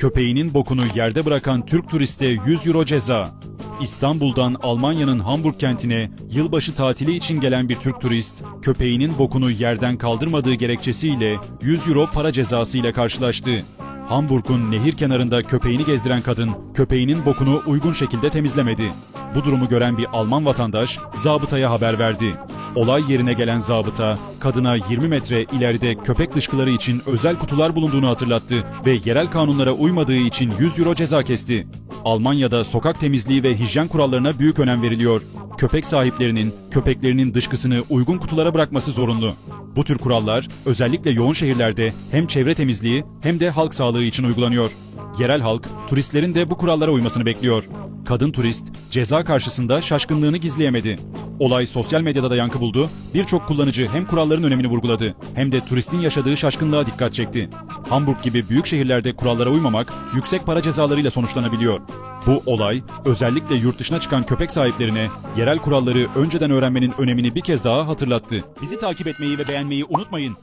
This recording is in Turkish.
Köpeğinin bokunu yerde bırakan Türk turiste 100 euro ceza. İstanbul'dan Almanya'nın Hamburg kentine yılbaşı tatili için gelen bir Türk turist, köpeğinin bokunu yerden kaldırmadığı gerekçesiyle 100 euro para cezası ile karşılaştı. Hamburg'un nehir kenarında köpeğini gezdiren kadın, köpeğinin bokunu uygun şekilde temizlemedi. Bu durumu gören bir Alman vatandaş zabıtaya haber verdi. Olay yerine gelen zabıta, kadına 20 metre ileride köpek dışkıları için özel kutular bulunduğunu hatırlattı ve yerel kanunlara uymadığı için 100 euro ceza kesti. Almanya'da sokak temizliği ve hijyen kurallarına büyük önem veriliyor. Köpek sahiplerinin köpeklerinin dışkısını uygun kutulara bırakması zorunlu. Bu tür kurallar özellikle yoğun şehirlerde hem çevre temizliği hem de halk sağlığı için uygulanıyor. Yerel halk turistlerin de bu kurallara uymasını bekliyor. Kadın turist ceza karşısında şaşkınlığını gizleyemedi. Olay sosyal medyada da yankı buldu. Birçok kullanıcı hem kuralların önemini vurguladı hem de turistin yaşadığı şaşkınlığa dikkat çekti. Hamburg gibi büyük şehirlerde kurallara uymamak yüksek para cezalarıyla sonuçlanabiliyor. Bu olay özellikle yurt dışına çıkan köpek sahiplerine yerel kuralları önceden öğrenmenin önemini bir kez daha hatırlattı. Bizi takip etmeyi ve beğenmeyi unutmayın.